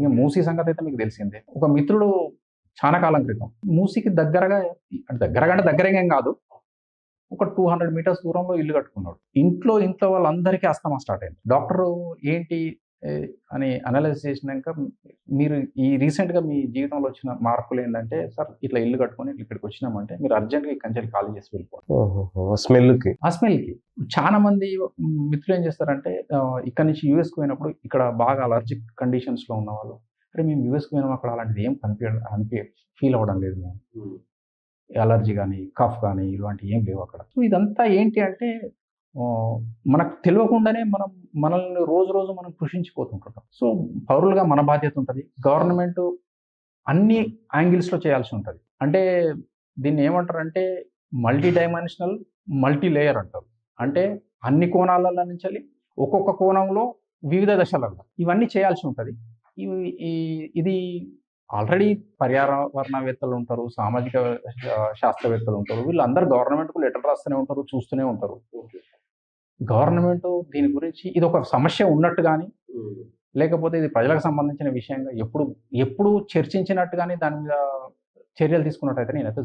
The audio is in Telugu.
ఇక మూసీ సంగతి అయితే మీకు తెలిసిందే. ఒక మిత్రుడు చాలా కాలం క్రితం మూసీకి దగ్గరగా అంటే దగ్గరగా అంటే దగ్గరగా ఏం కాదు ఒక టూ హండ్రెడ్ మీటర్స్ దూరంలో ఇల్లు కట్టుకున్నాడు. ఇంట్లో ఇంట్లో వాళ్ళందరికీ అస్తమా స్టార్ట్ అయింది. డాక్టర్ ఏంటి అని అనలైజ్ చేసినాక మీరు ఈ recent గా మీ జీవితంలో వచ్చిన మార్పులు ఏంటంటే సార్ ఇట్లా ఇల్లు కట్టుకొని ఇక్కడికి వచ్చినామంటే మీరు అర్జెంట్గా ఈ కంచెలు ఖాళీ చేసి వెళ్ళిపోండి. స్మెల్కి ఆ స్మెల్కి. చాలా మంది మిత్రులు ఏం చేస్తారంటే ఇక్కడ నుంచి యూఎస్కి పోయినప్పుడు ఇక్కడ బాగా అలర్జిక్ కండిషన్స్లో ఉన్న వాళ్ళు అరే మేము యూఎస్కి పోయినాం అక్కడ అలాంటిది ఏం కనిపి అనిపి ఫీల్ అవ్వడం లేదు మేము. అలర్జీ కానీ కఫ్ కానీ ఇలాంటివి ఏం లేవు అక్కడ. సో ఇదంతా ఏంటి అంటే మనకు తెలియకుండానే మనం మనల్ని రోజు రోజు మనం కృషించిపోతుంటుంటాం సో పౌరులుగా మన బాధ్యత ఉంటుంది. గవర్నమెంట్ అన్ని యాంగిల్స్లో చేయాల్సి ఉంటుంది. అంటే దీన్ని ఏమంటారంటే మల్టీ డైమెన్షనల్ మల్టీ లేయర్ అంటారు. అంటే అన్ని కోణాలలో నుంచి ఒక్కొక్క కోణంలో వివిధ దశలలో ఇవన్నీ చేయాల్సి ఉంటుంది. ఇది ఆల్రెడీ పర్యావరణవేత్తలు ఉంటారు సామాజిక శాస్త్రవేత్తలు ఉంటారు వీళ్ళందరూ గవర్నమెంట్కు లెటర్ రాస్తూనే ఉంటారు చూస్తూనే ఉంటారు. గవర్నమెంట్ దీని గురించి ఇది ఒక సమస్య ఉన్నట్టు కానీ లేకపోతే ఇది ప్రజలకు సంబంధించిన విషయంగా ఎప్పుడు ఎప్పుడు చర్చించినట్టు కానీ దాని మీద చర్యలు తీసుకున్నట్టయితే నేనైతే.